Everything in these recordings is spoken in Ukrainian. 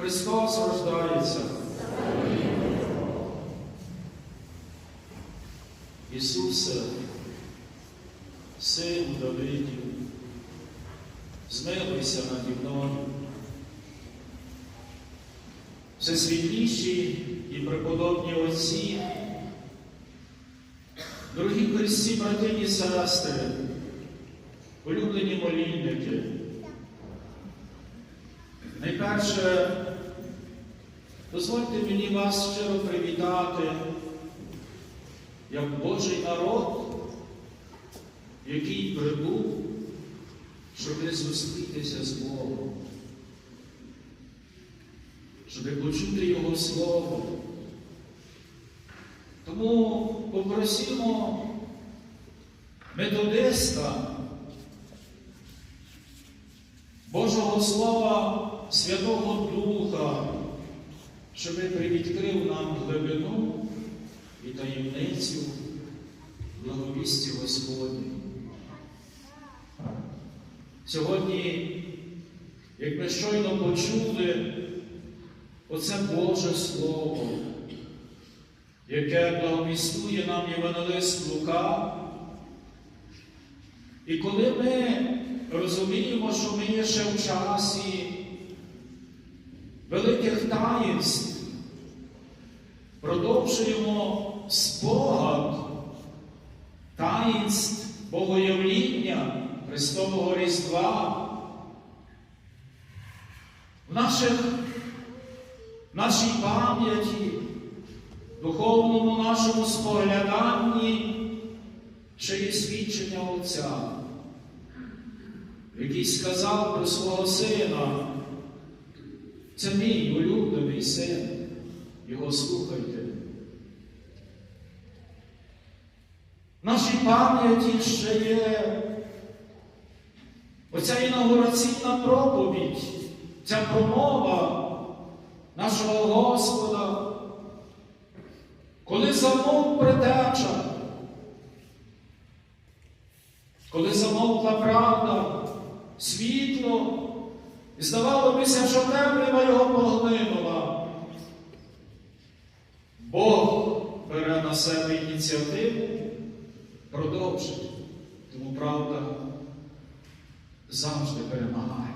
Христос рождається. Ісусе, Сину Давидів, змилуйся наді мною. Всесвітліші і преподобні Отці, дорогі Христі, брати і сестри, улюблені молільники. Найперше, дозвольте мені вас щиро привітати як Божий народ, який прибув, щоб зустрітися з Богом, щоб почути Його Слово. Тому попросимо методиста Божого Слова Святого Духа, щоб привідкрив нам глибину і таємницю благовісті Господні. Сьогодні, як ми щойно почули, оце Боже Слово, яке благовістує нам Євангелист Лука. І коли ми розуміємо, що ми є ще в часі великих таїнств, продовжуємо спогад таїнств Богоявління Христового Різдва. В наших, нашій пам'яті, духовному нашому спогляданні ще є свідчення Отця, який сказав про свого сина. Це мій улюблений син. Його слухайте. В нашій пам'яті ще є оця інаугураційна проповідь, ця промова нашого Господа, коли замовк предача, коли замовкла правда, світло, і здавалося, що темрява його поглинула. Бог бере на себе ініціативу, продовжить. Тому правда завжди перемагає.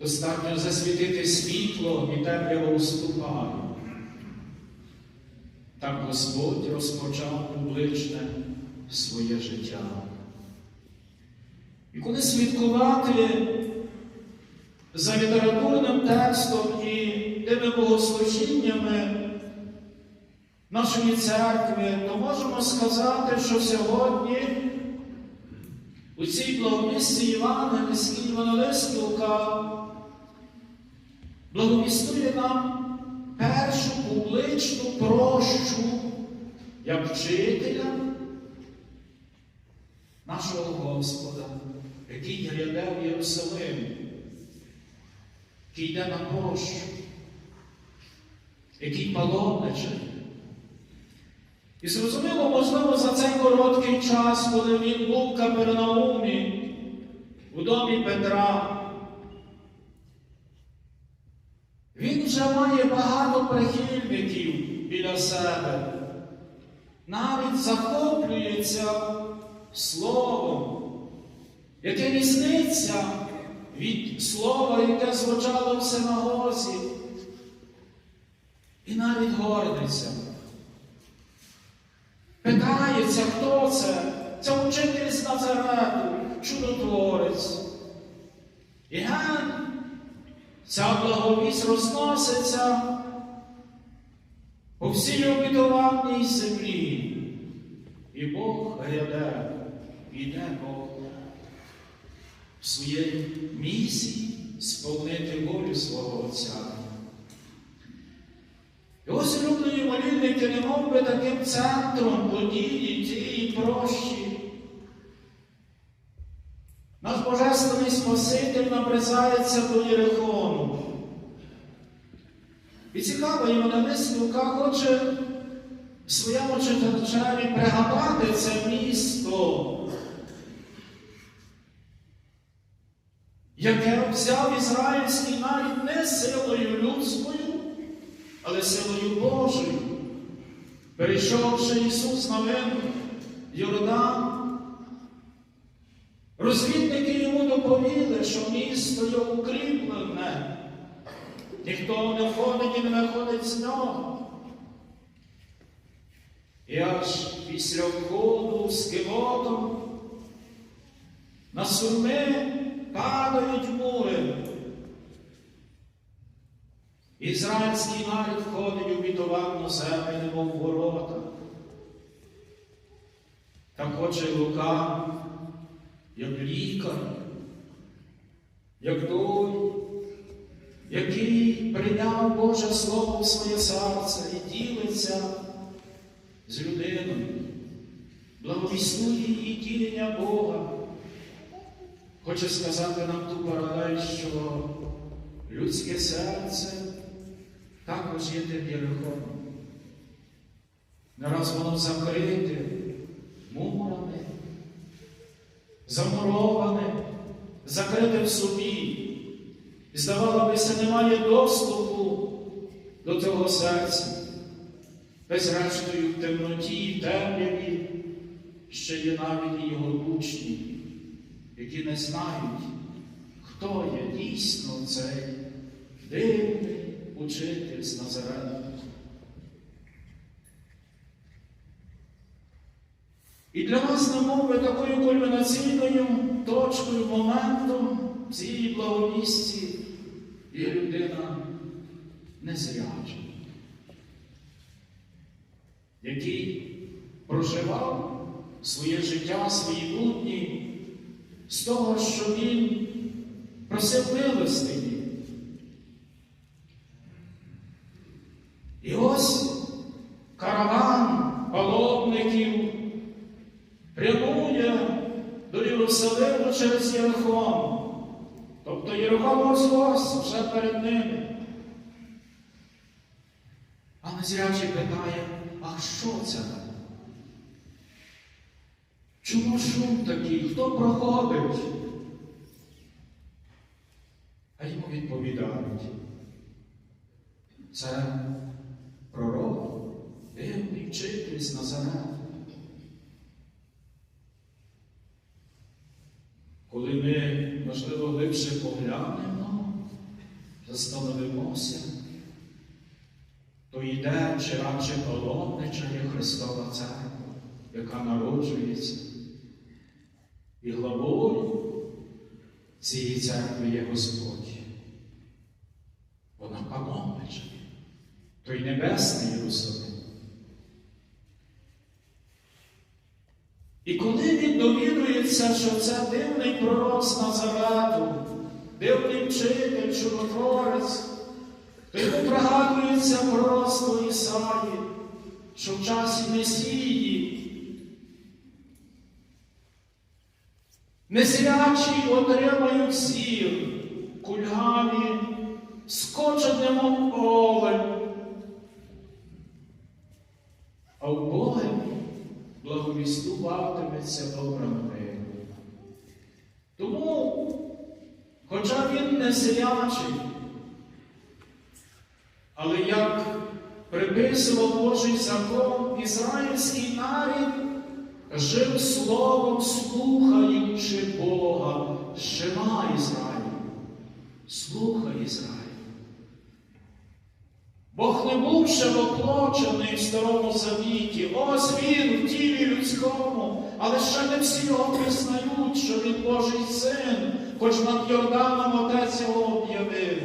Достатньо засвітити світло і темрява уступає. Так Господь розпочав публичне своє життя. І коли свідкувати за літературним текстом і тими богослужіннями нашої церкви, то можемо сказати, що сьогодні у цій благомісці Євангельській Євангелист Лука благовістує нам першу публичну прощу як вчителя нашого Господа, який гряде в Єрусалим, який йде на прощу, який паломниче. І зрозуміло, можливо, за цей короткий час, коли він був Капернаумі, у домі Петра, він вже має багато прихильників біля себе, навіть захоплюється словом, яке різниця від слова, яке звучало в синагозі, і навіть гордиться. Питається, хто це? Це учитель з Назарету, чудотворець. І ген, ця благовість розноситься по всій обітованій землі. І Бог гряде, іде Бог в своїй місії сповнити волю свого Отця. Ось улюблені молільники, не мов би таким центром події тієї прощі. Наш Божественний Спаситель наближається до Єрихону. І цікаво, Євангелист Лука хоче своєму читачеві пригадати це місто, яке взяв ізраїльський нарід не силою людською, але силою Божою. Перейшовши Ісус на вину Йордан, розвідники йому доповіли, що місто є укріплене, ніхто не входить і не виходить з нього. І аж після входу з кивотом на сурми падають мури. Ізраїльський народ входить у бітовану землю, немов ворота. Так хоче Лука, як лікар, як той, який прийняв Боже Слово в своє серце і ділиться з людиною, благовістує її ділення Бога. Хочу сказати нам ту паралель, що людське серце також є тим єрихом. Не раз воно закрите мурами, замуроване, закрите в собі. І здавалося немає доступу до цього серця. Безрештою в темноті і темряві ще є навіть його учні, які не знають, хто є дійсно цей дивний учитель з Назарета. І для нас, немови, такою кульмінаційною точкою, моментом цієї благовісті є людина незряча, який проживав своє життя, свої будні з того, що він просив милостині. І ось караван паломників прямує до Єрусалиму через Єрихон. Тобто ось ось вже перед ними. А незрячий питає, а що це? Чому шум такий? Хто проходить? А йому відповідають. Це пророк, дивний вчитель з Назарета. Коли ми, можливо, глибше поглянемо, застановимося, то йде чи радше паломничає Христова Церква, яка народжується. І главою цієї церкви є Господь. Вона паломничає, той Небесний Єрусалим. І коли він довідується, що це дивний пророк з Назарету, дивний вчитель, чудотворець, то йому пригадується пророцтво Ісаї, що в часі Месії незрячі отримають зір, кульгаві, скочать немов олень, а в Богом благовістуватиметься добра. Тому, хоча він не зрячий, але як приписував Божий закон, ізраїльський нарід жив словом, слухаючи Бога, Шема Ізраїль, слухай Ізраїль. Бог не був ще воплочений в Старому Завіті. Ось він в тілі людському, але ще не всі його признають, що він Божий син, хоч над Йорданом Отець його об'явив.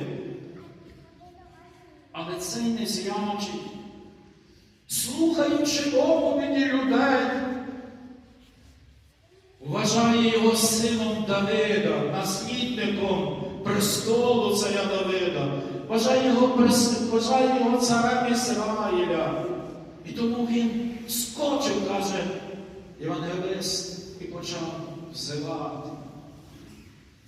Але цей незрячий, слухаючи оповіді людей, вважає його сином Давида, наслідником престолу царя Давида, вважає його, вважає його царем Ізраїля. І тому він скочив, каже Євангелист, і почав взивати.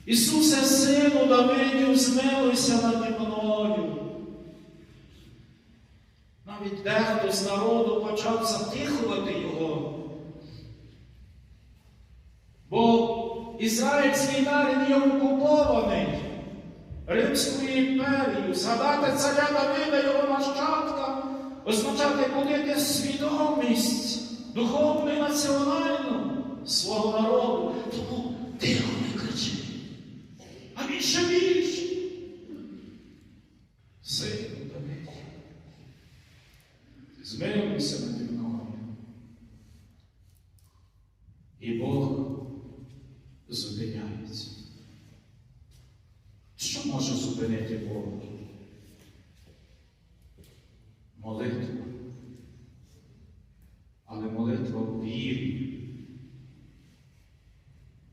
Ісусе, сину Давидів, змилуйся наді мною. Навіть дехто з народу почав затихувати його. Бо ізраїльський народ є окупований. Римською імперією, згадати царя Давида, його нащадка, означати будити свідомість духовну і національну свого народу. Тому тихо не кричи. А більше більше. Сину Давид, змилуйся наді мною. І Бог зупиняється. Що може зупинити Бога? Молитва. Але молитва в вірі,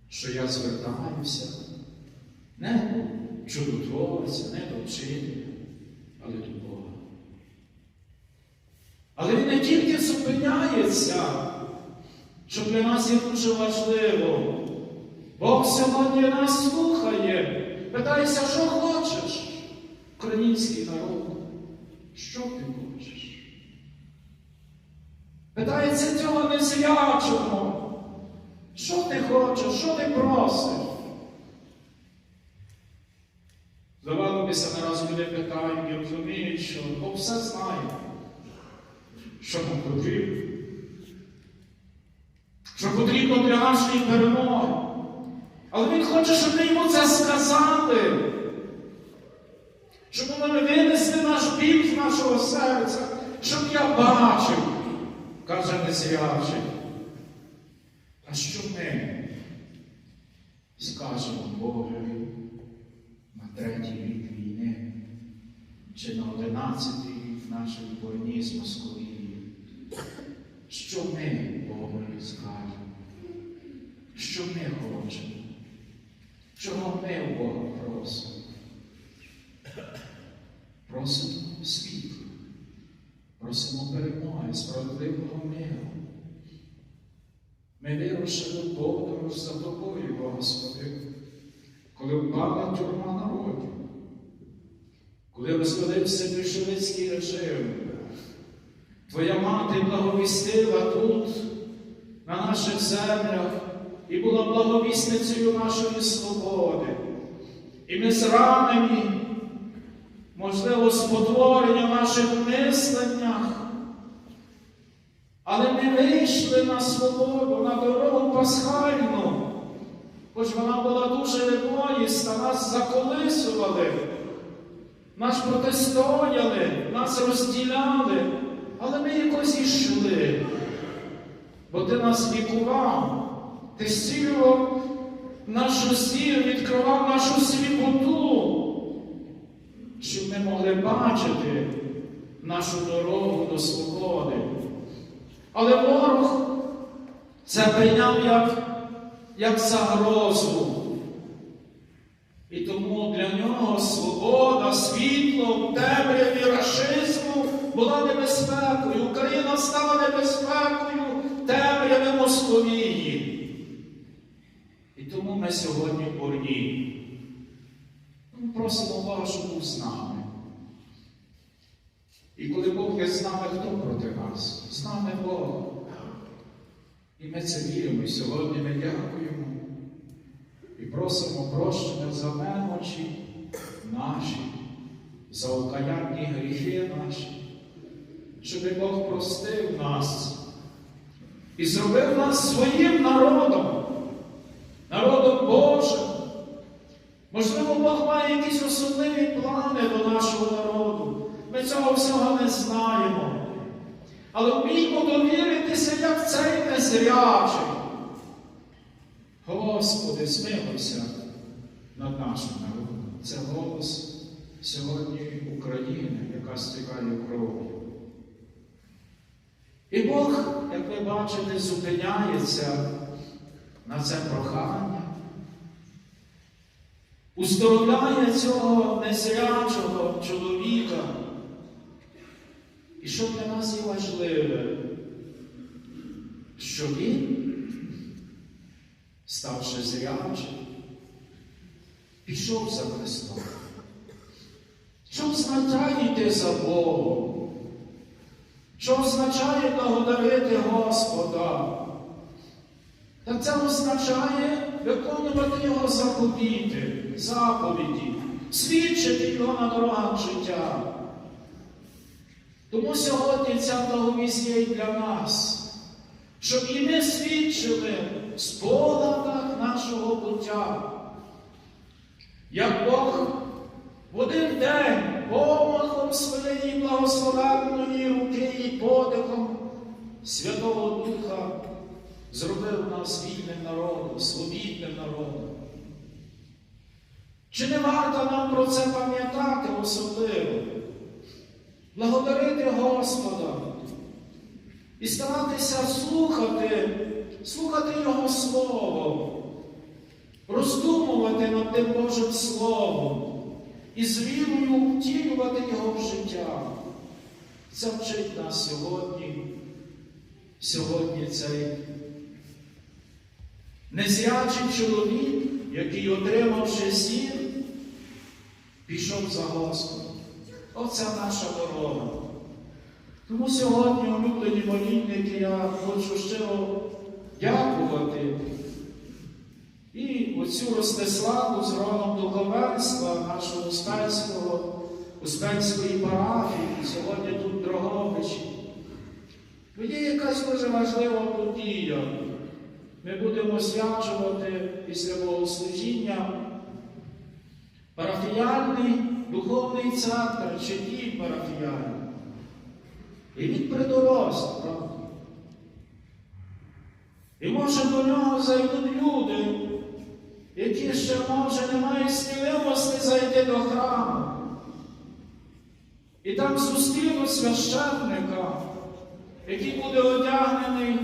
що я звертаюся не до чудотворця, не до вчителя, але до Бога. Але він не тільки зупиняється, що для нас є дуже важливо. Бог сьогодні нас слухає. Питається, що хочеш, український народ, що ти хочеш? Питається цього незрячого. Що ти хочеш, що ти просиш? Здавалося, не раз люди питають і розуміють, що Бог все знає, що нам потрібно. Що потрібно для нашої перемоги. Але Він хоче, щоб ми йому це сказали. Щоб ми винесли наш біль з нашого серця, щоб я бачив, каже незрячий. А що ми скажемо Богові на третій рік війни чи на одинадцятий рік нашої війни з Московією? Що ми Богові скажемо? Що ми хочемо? Чого ми у Бога просимо? Просимо світла, просимо перемоги, справедливого миру. Ми вирушили подорож за тобою, Господи, коли впала тюрма народів, коли розвалився більшовицький режим. Твоя мати благовістила тут, на наших землях, і була благовісницею нашої свободи. І ми зранені, можливо, спотворення в наших мисленнях. Але ми вийшли на свободу, на дорогу пасхальну, хоч вона була дуже легоїста, нас заколисували, нас протистояли, нас розділяли, але ми якось йшли, бо ти нас лікував. Ти зцілював нашу сіль, відкривав нашу сліпоту, щоб ми могли бачити нашу дорогу до свободи. Але ворог це прийняв як, як загрозу. І тому для нього свобода, світло, темряві рашизму була небезпекою. Україна стала небезпекою темряви Московії. Тому ми сьогодні. Ми просимо Бога, щоб був з нами. І коли Бог є з нами, хто проти нас? З нами Бог. І ми це віримо. І сьогодні ми дякуємо і просимо прощення за немочі наші, за окаянні гріхи наші, щоб Бог простив нас і зробив нас своїм народом, народом Божим. Можливо, Бог має якісь особливі плани до нашого народу. Ми цього всього не знаємо. Але вміймо довіритися, як цей незрячий. Господи, змилуйся над нашим народом. Це голос сьогодні України, яка стікає кров'ю. І Бог, як ви бачите, зупиняється на це прохання, уздоровляє цього незрячого чоловіка. І що для нас є важливе, що він, ставши зрячим, пішов за Христом. Що означає йти за Богом? Що означає благодарити Господа? Та це означає виконувати Його заповіти, заповіді, свідчити Його на дорогах життя. Тому сьогодні ця благовість є і для нас, щоб і ми свідчили в спогадах нашого буття. Як Бог в один день помахом своєї благословенної руки і подихом Святого Духа зробив нас вільним народом, свобідним народом. Чи не варто нам про це пам'ятати особливо? Благодарити Господа і старатися слухати, слухати Його Слово, роздумувати над тим Божим Словом і з вірою втілювати Його в життя. Це вчить нас сьогодні, сьогодні цей незрячий чоловік, який, отримавши зір, пішов за Господом. Оце наша дорога. Тому сьогодні, улюблені молільники, я хочу щиро дякувати і оцю Ростиславу з гроном духовенства нашого Успенського, Успенської парафії, сьогодні тут Дрогобичі. Є якась дуже важлива подія. Ми будемо свячувати після богослужіння парафіяльний духовний центр чи дій парафіяльний. І він придорос, правда? І може до нього зайдуть люди, які ще, може, не мають сміливості зайти до храму. І там зустрінуть священника, який буде одягнений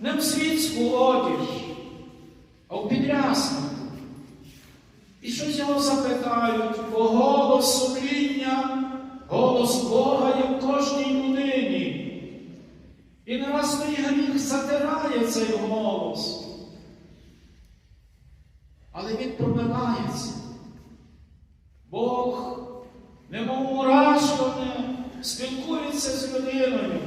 не в світську одіж, а в підряснику. І щось його запитають, бо голос сумління, голос Бога є в кожній людині. І не раз той гріх затирає цей голос. Але він пробивається. Бог, немов уражене, спілкується з людиною.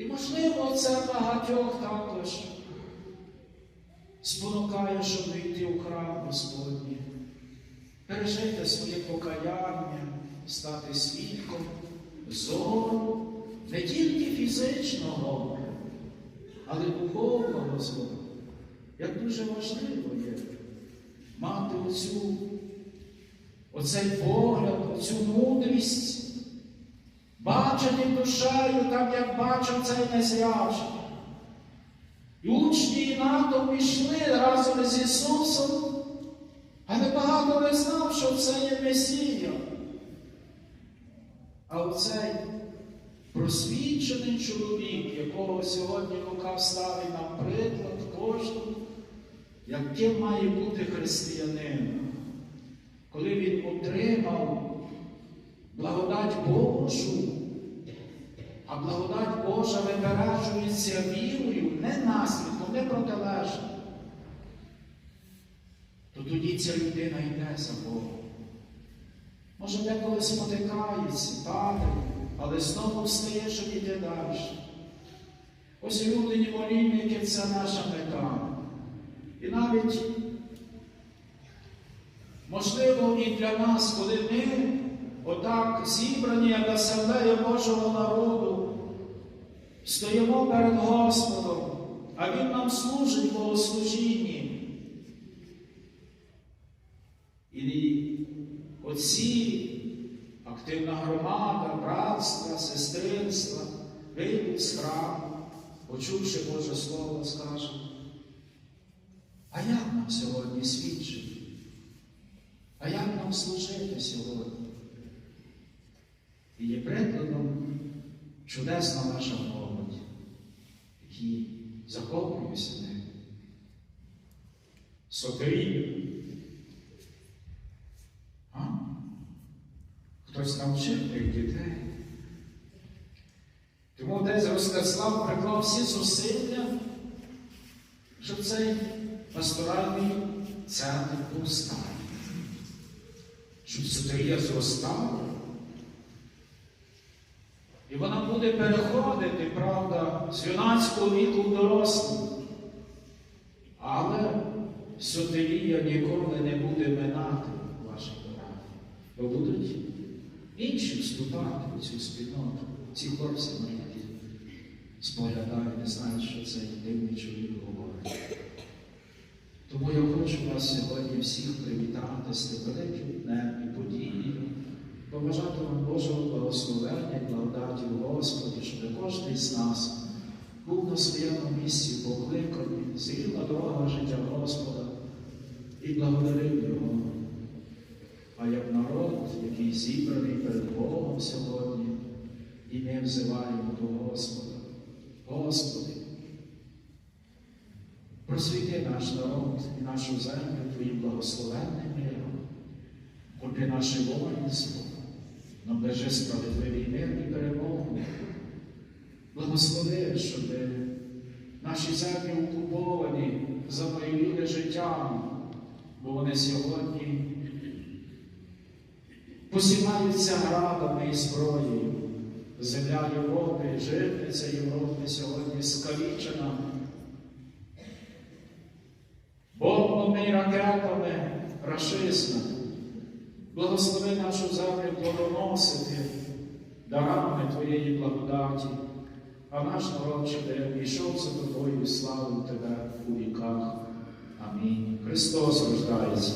І, можливо, це багатьох також спонукає, щоб йти у храм Господній, пережити своє покаяння, стати свідком зору не тільки фізичного, але духовного зору. Як дуже важливо є мати оцю, оцей погляд, оцю мудрість, бачити душею, так як бачив цей незрячий. І учні і НАТО пішли разом з Ісусом, але багато не знав, що це є Месія. А оцей просвічений чоловік, якого сьогодні Лука ставить нам приклад кожному, яким має бути християнин, коли він отримав благодать Божу. А благодать Божа випереджується вірою, не наслідком, не протилежним. То тоді ця людина йде за Богом. Може, деколи спотикається, падає, але знову встає, щоб йти далі. Ось улюблені молільники це наша мета. І навіть, можливо, і для нас, коли ми отак зібрані як асамблея Божого стоїмо перед Господом, а Він нам служить в богослужінні. І оці активна громада, братства, сестринства, вийдуть з храму, почувши Боже Слово, скажуть, а як нам сьогодні свідчити? А як нам служити сьогодні? І є прикладом чудесна наша молодь, які захоплюються нею. Сотирі. А? Хтось навчив тих дітей. Тому десь Ростислав приклав всі зусилля, щоб цей пасторальний центр був сталий. Щоб сотерія зростала. І вона буде переходити, правда, з юнацького віку в дорослий. Але сотерія ніколи не буде минати. бо будуть інші вступати у цю спільноту. Ці хлопці маленькі споглядають, не знають, що цей дивний чоловік говорить. Тому я хочу вас сьогодні всіх привітати з великим днем і подією, побажати вам Божого благословення і благодаті Господі, щоб кожен з нас був на своєму місці покликаний, зріла дорога життя Господа і благодарив Його. А як народ, який зібраний перед Богом сьогодні, і ми взиваємо до Господа. Господи, просвіти наш народ і нашу землю Твоїм благословенним миром, купи наше воїнство, наближи справедливий мир і перемогу. Благослови, щоб наші землі окуповані завоювали життям, бо вони сьогодні посіваються градами і зброєю. Земля Європи, житниця Європи сьогодні скалічена. Бомбами і ракетами рашизму. Благослови нашу землю плодоносити дарами Твоєї благодаті, а наш народ, щоб пішов за тобою і славив Тебе у віках. Амінь. Христос рождається.